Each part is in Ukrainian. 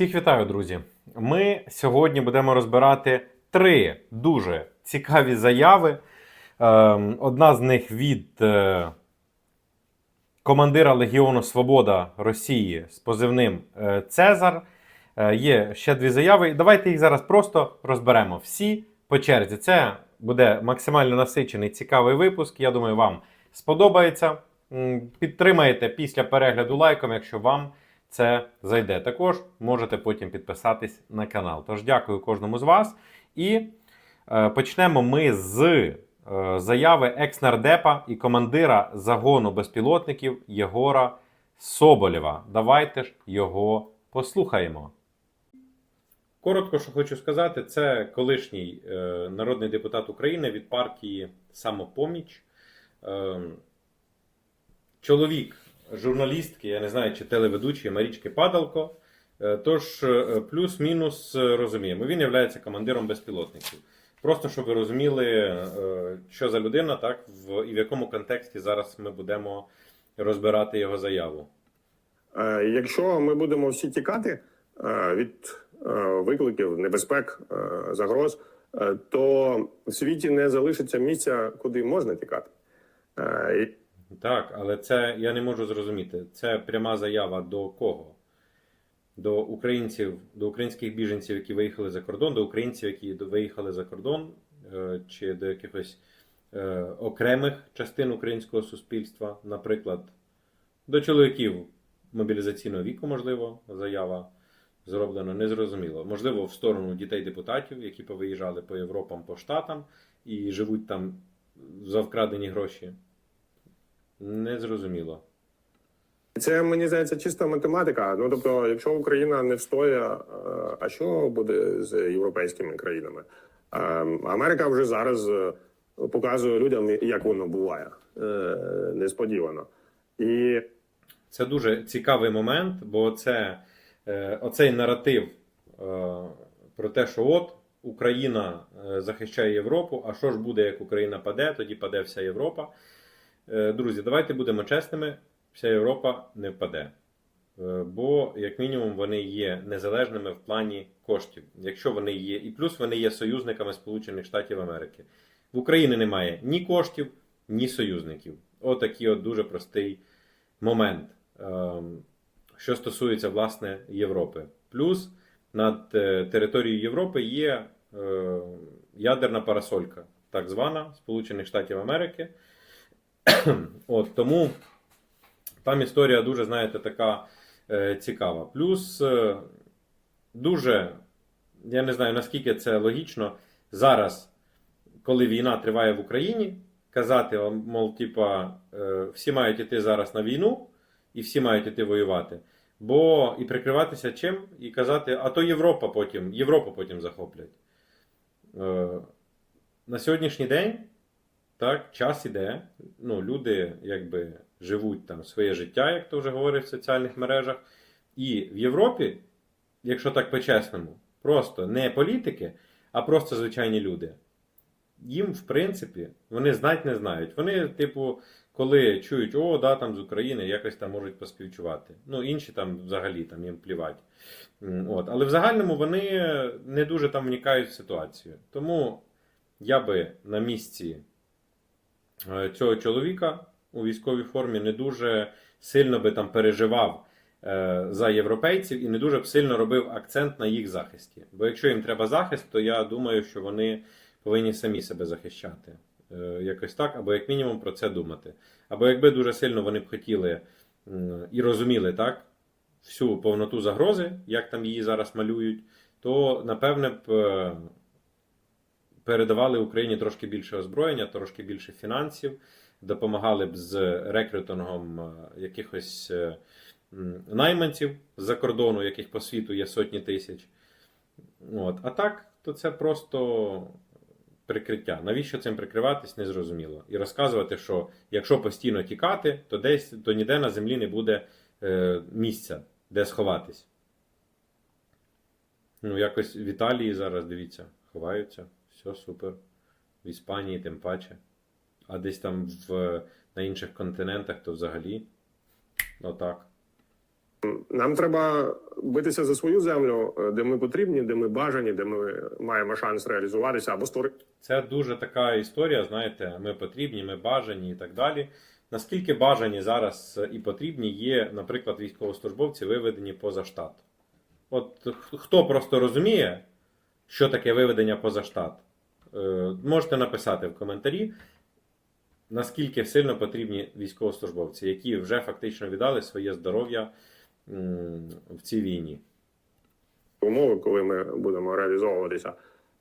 Всіх вітаю, друзі! Ми сьогодні будемо розбирати три дуже цікаві заяви. Ем, Одна з них від е, командира Легіону Свобода Росії з позивним е, Цезар. Е, Є ще дві заяви. Давайте їх зараз просто розберемо всі по черзі. Це буде максимально насичений цікавий випуск. Я думаю, вам сподобається. М, Підтримаєте після перегляду лайком, якщо вам це зайде. Також можете потім підписатись на канал. Тож дякую кожному з вас. І е, почнемо ми з е, заяви екс-нардепа і командира загону безпілотників Єгора Соболєва. Давайте ж його послухаємо. Коротко, що хочу сказати, це колишній е, народний депутат України від партії Самопоміч. Е, чоловік журналістки, я не знаю, чи телеведучої Марічки Падалко. Е, Тож, е, плюс-мінус е, розуміємо. Він є командиром безпілотників. Просто щоб ви розуміли, що за людина, так, в, і в якому контексті зараз ми будемо розбирати його заяву. Якщо ми будемо всі тікати від викликів, небезпек, загроз, то в світі не залишиться місця, куди можна тікати. Так, але це я не можу зрозуміти. Це пряма заява до кого? До українців, до українських біженців, які виїхали за кордон, до українців, які виїхали за кордон, е, чи до якихось е, окремих частин українського суспільства, наприклад, до чоловіків мобілізаційного віку, можливо, заява зроблена, незрозуміло. Можливо, в сторону дітей-депутатів, які повиїжджали по Європам, по Штатам і живуть там за вкрадені гроші. Незрозуміло. це мені здається чиста математика. Ну тобто, якщо Україна не встоє, е, а що буде з європейськими країнами? Е, Америка вже зараз е, показує людям, як воно буває несподівано. І Це дуже цікавий момент, бо це оцей наратив про те, що от Україна захищає Європу, а що ж буде, як Україна паде, тоді паде вся Європа. Е, друзі, давайте будемо чесними: вся Європа не впаде. Е, Бо, як мінімум, вони є незалежними в плані коштів. Якщо вони є, і плюс вони є союзниками Сполучених Штатів Америки. В Україні немає ні коштів, ні союзників. Отакий от дуже простий момент, ем, що стосується власне Європи. Плюс над е, територією Європи є ядерна парасолька, так звана Сполучених Штатів Америки. От тому там історія дуже, знаєте, така е, цікава. Плюс е, дуже, я не знаю наскільки це логічно, зараз, коли війна триває в Україні, казати, о, мов, типа, е, всі мають іти зараз на війну і всі мають іти воювати. Бо і прикриватися чим, і казати, а то Європа потім, Європу потім захоплять. Е, на сьогоднішній день так, час іде. Ну, люди якби живуть там своє життя, як то вже говорить в соціальних мережах. І в Європі, якщо так по-чесному, просто не політики, а просто звичайні люди. Їм, в принципі, вони знать не знають. Вони, типу, коли чують, о, да, там з України, якось там можуть поспівчувати. Ну, інші там взагалі там їм плівать. От. Але в загальному вони не дуже там вникають в ситуацію. Тому я би на місці цього чоловіка у військовій формі не дуже сильно би там переживав е, за європейців і не дуже б сильно робив акцент на їх захисті. Бо якщо їм треба захист, то я думаю, що вони повинні самі себе захищати. Е, Якось так, або як мінімум про це думати. Або якби дуже сильно вони б хотіли і розуміли так, всю повноту загрози, як там її зараз малюють, то напевне б е, передавали Україні трошки більше озброєння, трошки більше фінансів, допомагали б з рекрутингом е, якихось е, найманців з-за кордону, яких по світу є сотні тисяч. От. А так, то це просто прикриття. Навіщо цим прикриватись, незрозуміло. І розказувати, що якщо постійно тікати, то десь то ніде на землі не буде е, місця, де сховатись. Ну, якось в Італії зараз, дивіться, ховаються. Все супер. В Іспанії тим паче. А десь там в, на інших континентах то взагалі. Отак. Нам треба битися за свою землю, е, де ми потрібні, де ми бажані, де ми маємо шанс реалізуватися або створити. Це дуже така історія, знаєте, ми потрібні, ми бажані і так далі. Наскільки бажані зараз і потрібні є, наприклад, військовослужбовці виведені поза штат? От хто просто розуміє, що таке виведення поза штат, можете написати в коментарі, наскільки сильно потрібні військовослужбовці, які вже фактично віддали своє здоров'я в цій війні. умови, коли ми будемо реалізовуватися.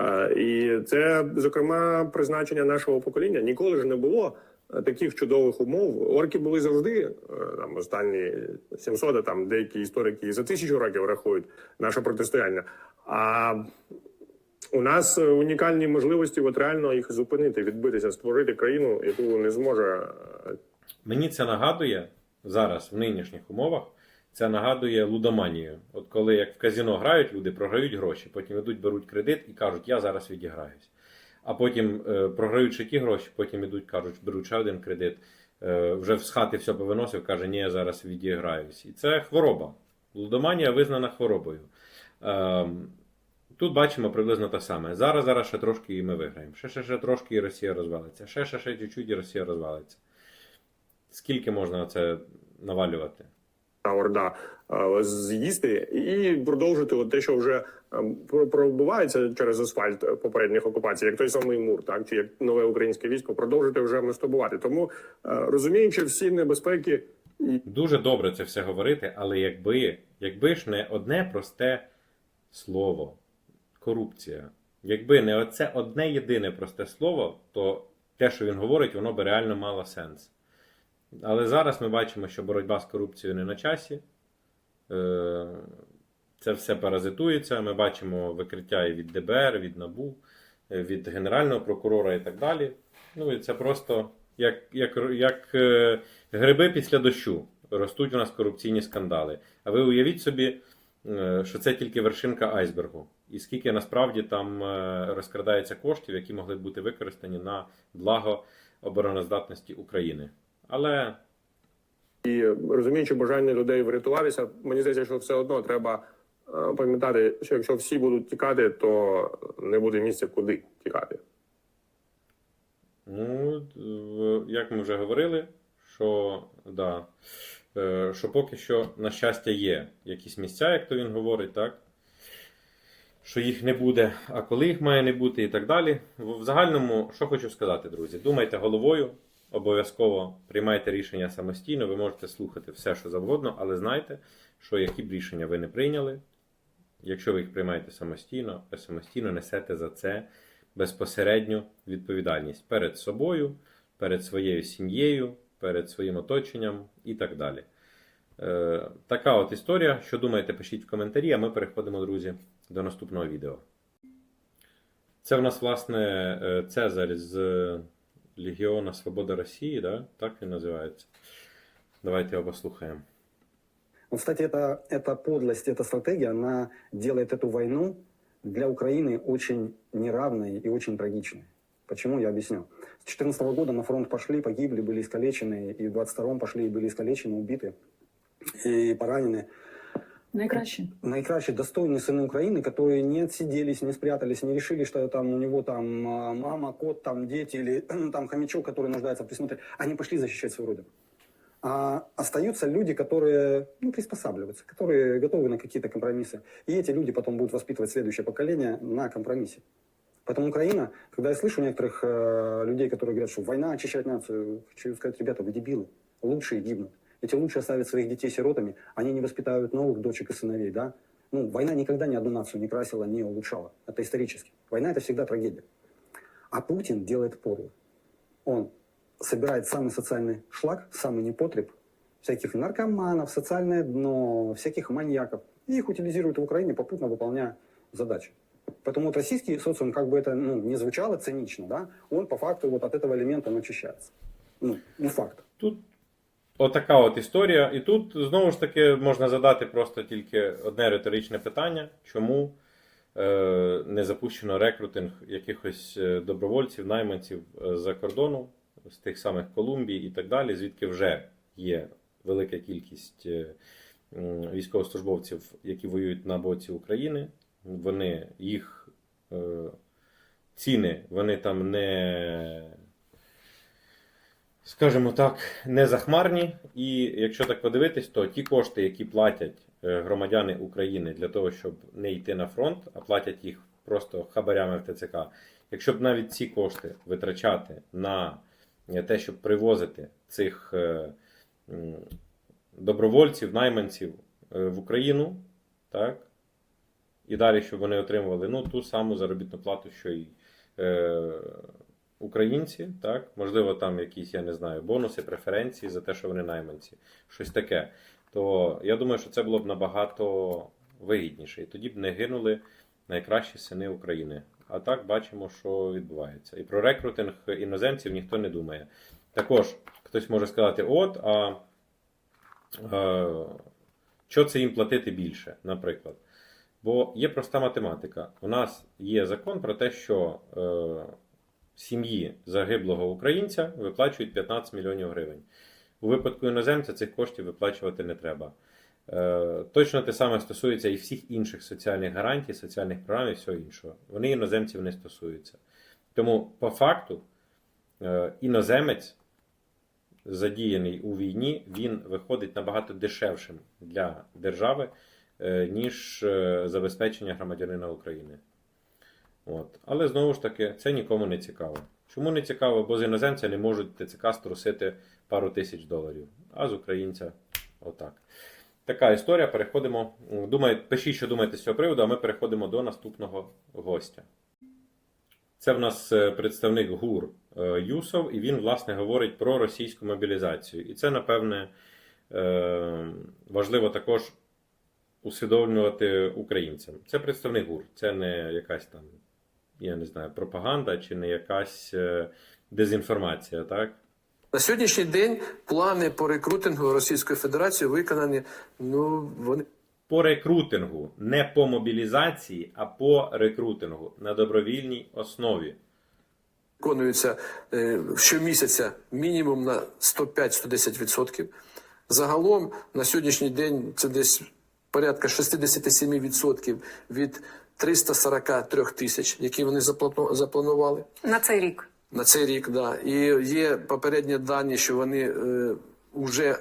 Е, І це, зокрема, призначення нашого покоління. Ніколи ж не було е, таких чудових умов. Орки були завжди е, там останні 700, там деякі історики за тисячу років рахують наше протистояння. А у нас е, унікальні можливості от реально їх зупинити, відбитися, створити країну, яку не зможе е, Мені це нагадує зараз в нинішніх умовах. Це нагадує лудоманію. От коли як в казіно грають, люди програють гроші, потім ідуть, беруть кредит і кажуть, я зараз відіграюсь. А потім е, програють ті гроші, потім ідуть, кажуть, беруть ще один кредит. Е, вже з хати все повиносив, каже, ні, я зараз відіграюсь. І це хвороба. Лудоманія визнана хворобою. Е, тут бачимо приблизно те саме. Зараз, зараз ще трошки і ми виграємо. Ще, ще, ще трошки і Росія розвалиться. Ще, ще, ще чуть-чуть і Росія розвалиться. Скільки можна це навалювати? та орда е, з'їсти і продовжити те, що вже е, про- пробивається через асфальт попередніх окупацій, як той самий мур, так чи як нове українське військо, продовжити вже мастурбувати. Тому е, розуміючи всі небезпеки Дуже добре це все говорити, але якби, якби ж не одне просте слово корупція, якби не оце одне єдине просте слово, то те, що він говорить, воно би реально мало сенс. Але зараз ми бачимо, що боротьба з корупцією не на часі. Е, Це все паразитується. Ми бачимо викриття і від ДБР, від НАБУ, е, від Генерального прокурора і так далі. Ну і це просто як, як, як е, гриби після дощу. Ростуть у нас корупційні скандали. А ви уявіть собі, що це тільки вершинка айсбергу. І скільки насправді там е, розкрадається коштів, які могли б бути використані на благо обороноздатності України. Але і розуміючи бажання людей врятуватися, мені здається, що все одно треба е, пам'ятати, що якщо всі будуть тікати, то не буде місця, куди тікати. Ну, як ми вже говорили, що, да, е, що поки що, на щастя, є якісь місця, як то він говорить, так? Що їх не буде, а коли їх має не бути, і так далі. В в загальному, що хочу сказати, друзі, думайте головою, обов'язково приймайте рішення самостійно. Ви можете слухати все, що завгодно, але знайте, що які б рішення ви не прийняли, якщо ви їх приймаєте самостійно, ви самостійно несете за це безпосередню відповідальність перед собою, перед своєю сім'єю, перед своїм оточенням і так далі. Е, така от історія. Що думаєте, пишіть в коментарі, а ми переходимо, друзі, до наступного відео. Це в нас, власне, е, Цезарь з Легіона Свобода Росії, да? так він називається. Давайте його послухаємо. Вот, кстати, это, эта подлость, эта стратегия, она делает эту войну для Украины очень неравной и очень трагичной. Почему, я объясню. С 2014 года на фронт пошли, погибли, были искалечены, и в 22 пошли и были искалечены, убиты и поранены. Найкраще. Наикраще достойные сыны Украины, которые не отсиделись, не спрятались, не решили, что там у него там а, мама, кот, там дети или там хомячок, который нуждается в присмотре. Они пошли защищать свою родину. А остаются люди, которые ну, приспосабливаются, которые готовы на какие-то компромиссы. И эти люди потом будут воспитывать следующее поколение на компромиссе. Поэтому Украина, когда я слышу некоторых э, людей, которые говорят, что война очищает нацию, хочу сказать, ребята, вы дебилы, лучшие гибнут. Эти лучшие оставят своих детей сиротами, они не воспитают новых дочек и сыновей, да? Ну, война никогда ни одну нацию не красила, не улучшала. Это исторически. Война это всегда трагедия. А Путин делает подло. Он собирает самый социальный шлак, самый непотреб, всяких наркоманов, социальное дно, всяких маньяков. И их утилизирует в Украине, попутно выполняя задачи. Поэтому вот российский социум, как бы это ну, не звучало цинично, да, он по факту вот от этого элемента он очищается. Ну, не факт. Тут отака от історія. І тут знову ж таки можна задати просто тільки одне риторичне питання: чому е, не запущено рекрутинг якихось е, добровольців, найманців е, з-за кордону, з тих самих Колумбій і так далі, звідки вже є велика кількість е, м, військовослужбовців, які воюють на боці України. Вони їх е, ціни, вони там не, скажімо так, не захмарні. І якщо так подивитись, то ті кошти, які платять е, громадяни України для того, щоб не йти на фронт, а платять їх просто хабарями в ТЦК. Якщо б навіть ці кошти витрачати на е, те, щоб привозити цих добровольців, найманців в Україну, так, і далі, щоб вони отримували ну, ту саму заробітну плату, що й е, українці, так, можливо, там якісь, я не знаю, бонуси, преференції за те, що вони найманці, щось таке. То я думаю, що це було б набагато вигідніше. І тоді б не гинули найкращі сини України. А так бачимо, що відбувається. І про рекрутинг іноземців ніхто не думає. Також хтось може сказати: от, а е, що це їм платити більше, наприклад. Бо є проста математика. У нас є закон про те, що е, сім'ї загиблого українця виплачують 15 мільйонів гривень. У випадку іноземця цих коштів виплачувати не треба. Е, точно те саме стосується і всіх інших соціальних гарантій, соціальних програм і всього іншого. Вони іноземців не стосуються. Тому, по факту, е, іноземець, задіяний у війні, він виходить набагато дешевшим для держави, ніж е, забезпечення громадянина України. От. Але знову ж таки, це нікому не цікаво. Чому не цікаво? Бо з іноземця не можуть ТЦК струсити пару тисяч доларів, а з українця отак. Така історія. Переходимо. Думаю, пишіть, що думаєте з цього приводу, а ми переходимо до наступного гостя. Це в нас е, представник ГУР е, Юсов, і він, власне, говорить про російську мобілізацію. І це, напевне, е, важливо також усвідомлювати українцям. Це представник ГУР, це не якась там, я не знаю, пропаганда чи не якась е, дезінформація, так? На сьогоднішній день плани по рекрутингу Російської Федерації виконані. Ну вони По рекрутингу, не по мобілізації, а по рекрутингу на добровільній основі. виконуються е, щомісяця мінімум на 105-110%. Загалом на сьогоднішній день це десь порядка 67% від 343 тисяч, які вони заплану- запланували. На цей рік. На цей рік, да. І є попередні дані, що вони е, вже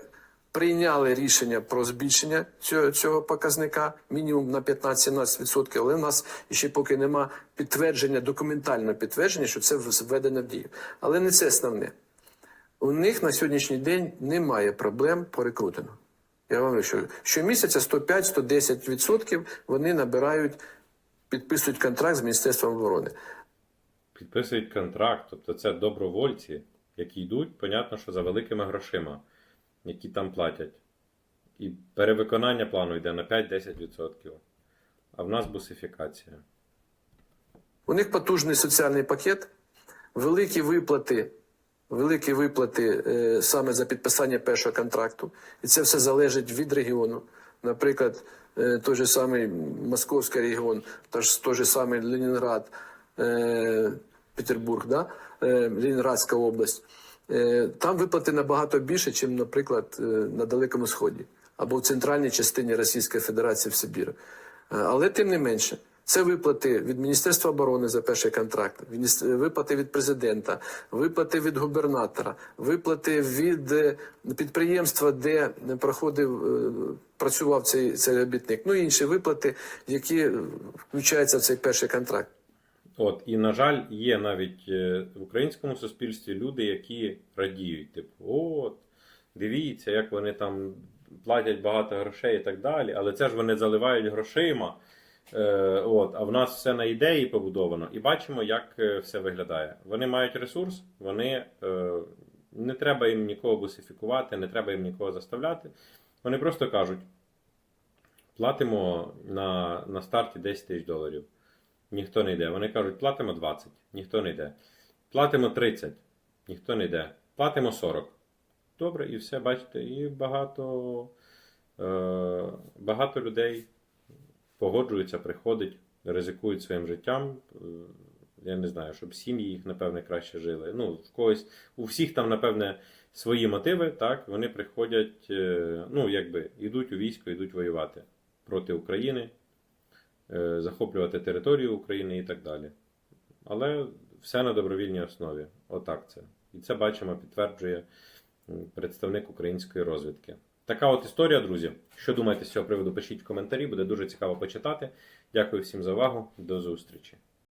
прийняли рішення про збільшення цього, цього показника мінімум на 15-17%, але в нас ще поки нема підтвердження, документального підтвердження, що це введено в дію. Але не це основне. У них на сьогоднішній день немає проблем по рекрутингу. Я вам говорю, що щомісяця 105-110% вони набирають, підписують контракт з Міністерством оборони. Підписують контракт, тобто це добровольці, які йдуть, понятно, що за великими грошима, які там платять. І перевиконання плану йде на 5-10%. А в нас бусифікація. У них потужний соціальний пакет, великі виплати, великі виплати е, саме за підписання першого контракту. І це все залежить від регіону. Наприклад, е, той же самий Московський регіон, той же самий Ленінград, е, Петербург, да? Ленінградська область. Там виплати набагато більше, ніж, наприклад, на Далекому Сході або в центральній частині Російської Федерації в Сибірі. Але тим не менше, це виплати від Міністерства оборони за перший контракт, виплати від президента, виплати від губернатора, виплати від е, підприємства, де проходив, е, працював цей, цей робітник. Ну і інші виплати, які е, включаються в цей перший контракт. От, і, на жаль, є навіть в українському суспільстві люди, які радіють, типу, от, дивіться, як вони там платять багато грошей і так далі, але це ж вони заливають грошима. Е, от, а в нас все на ідеї побудовано. І бачимо, як е, все виглядає. Вони мають ресурс, вони е, не треба їм нікого бусифікувати, не треба їм нікого заставляти. Вони просто кажуть: платимо на, на старті 10 тисяч доларів. Ніхто не йде. Вони кажуть, платимо 20, ніхто не йде. Платимо 30, ніхто не йде. Платимо 40. Добре, і все, бачите, і багато, е, багато людей погоджуються, приходять, ризикують своїм життям. Е, Я не знаю, щоб сім'ї їх, напевне, краще жили. Ну, в когось, у всіх там, напевне, свої мотиви, так, вони приходять, е, ну, якби, йдуть у військо, йдуть воювати проти України, е, захоплювати територію України і так далі. Але все на добровільній основі. Отак це. І це бачимо, підтверджує представник української розвідки. Така от історія, друзі. Що думаєте з цього приводу? Пишіть в коментарі, буде дуже цікаво почитати. Дякую всім за увагу. До зустрічі.